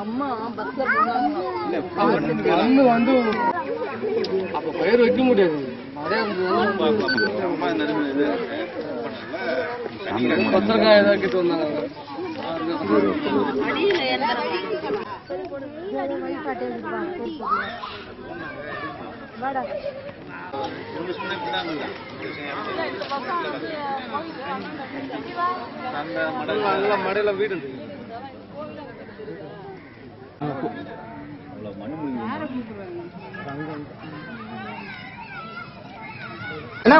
அம்மா கண்ணு வந்து அப்ப பயிர் வைக்க முடியாது பத்திரக்காய் ஏதாவது கிட்ட வந்தாங்க நல்ல மடையில வீடு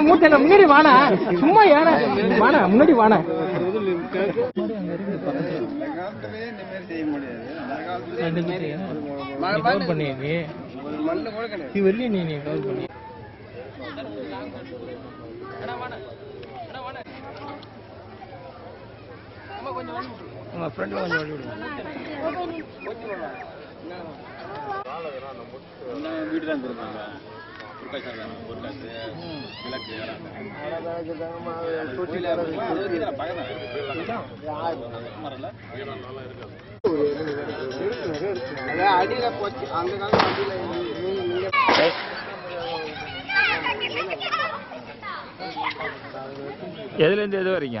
மூட்டை முன்னாடி வாணா சும்மா ஏன வாணா முன்னாடி வாணா கவர் பண்ணி நீ மண்ணு நீ வரலையே நீ நீ கவர் பண்ணி ஃப்ரெண்ட்ல கொஞ்சம் வழி விடுங்க வீடு தான் கொடுப்பாங்க அடியில போச்சு அந்த காலம் அடியில எதுல இருந்து எது வரீங்க?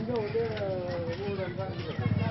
你看我这个，我这个。